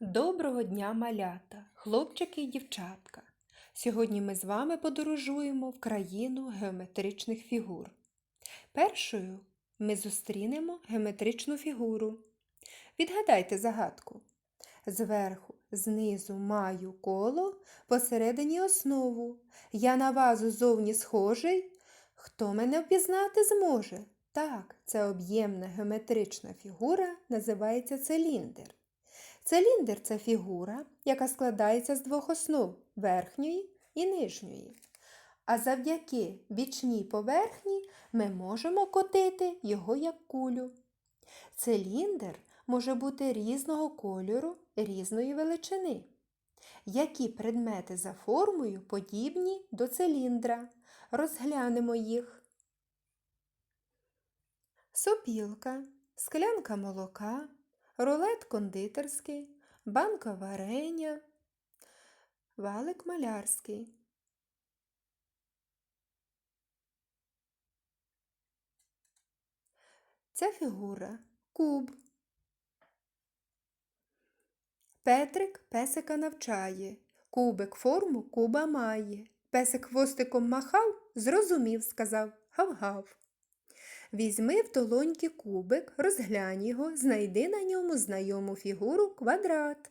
Доброго дня, малята, хлопчики і дівчатка. Сьогодні ми з вами подорожуємо в країну геометричних фігур. Першою ми зустрінемо геометричну фігуру. Відгадайте загадку. Зверху, знизу маю коло, посередині основу. Я на вазу зовні схожий. Хто мене впізнати зможе? Так, це об'ємна геометрична фігура називається циліндр. Циліндр це фігура, яка складається з двох основ верхньої і нижньої. А завдяки бічній поверхні ми можемо котити його як кулю. Циліндр може бути різного кольору, різної величини. Які предмети за формою подібні до циліндра? Розглянемо їх. Сопілка, склянка молока, рулет кондитерський, банка варення, валик малярський. Ця фігура куб. Петрик песика навчає, кубик форму куба має. Песик хвостиком махав, зрозумів, сказав гав-гав. Візьми в долоньки кубик, розглянь його, знайди на ньому знайому фігуру квадрат.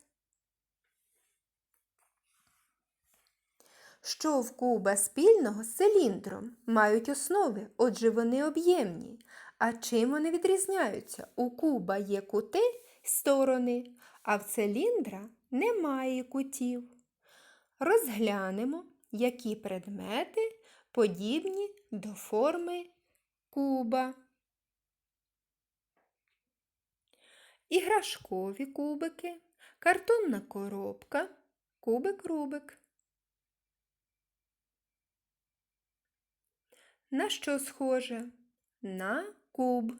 Що в куба спільного з циліндром? Мають основи, отже вони об'ємні. А чим вони відрізняються? У куба є кути сторони, а в циліндра немає кутів. Розглянемо, які предмети подібні до форми куба. Іграшкові кубики, картонна коробка, кубик-рубик. На що схоже? На куб.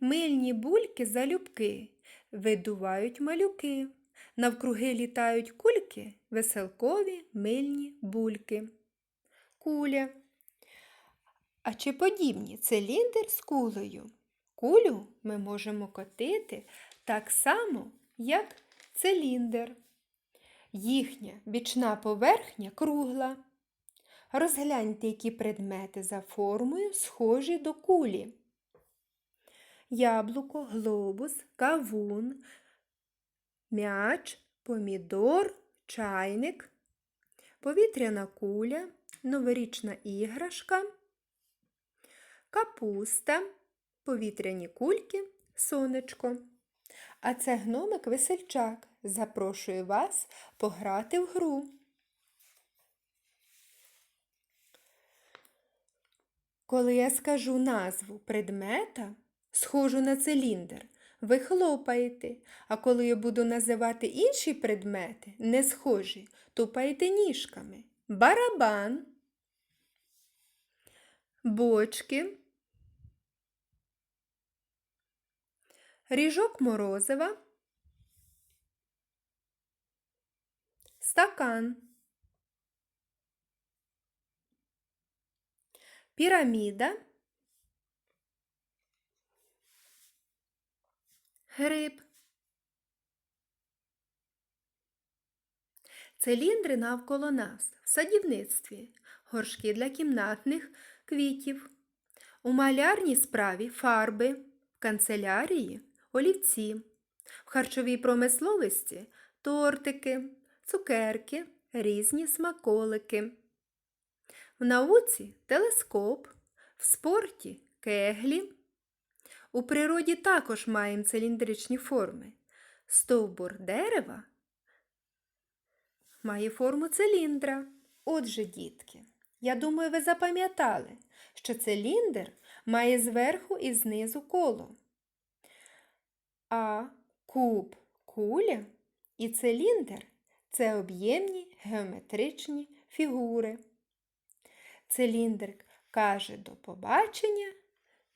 Мильні бульки залюбки видувають малюки. Навкруги літають кульки, веселкові мильні бульки. Куля. А чи подібні циліндр з кулею? Кулю ми можемо котити так само, як циліндр. Їхня бічна поверхня кругла. Розгляньте, які предмети за формою схожі до кулі. Яблуко, глобус, кавун, м'яч, помідор, чайник, повітряна куля, новорічна іграшка, капуста, повітряні кульки, сонечко. А це гномик весельчак. Запрошую вас пограти в гру. Коли я скажу назву предмета, схожу на циліндр, ви хлопаєте, а коли я буду називати інші предмети, не схожі, тупаєте ніжками. Барабан, бочки, ріжок морозива, стакан. піраміда, гриб. Циліндри навколо нас в садівництві, горшки для кімнатних квітів, у малярній справі фарби, в канцелярії олівці, в харчовій промисловості тортики, цукерки, різні смаколики. В науці телескоп, в спорті кеглі. У природі також маємо циліндричні форми. Стовбур дерева має форму циліндра. Отже, дітки, я думаю, ви запам'ятали, що циліндр має зверху і знизу коло. А куб куля і циліндр це об'ємні геометричні фігури. Циліндрик каже до побачення,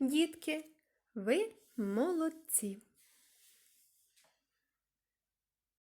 дітки, ви молодці.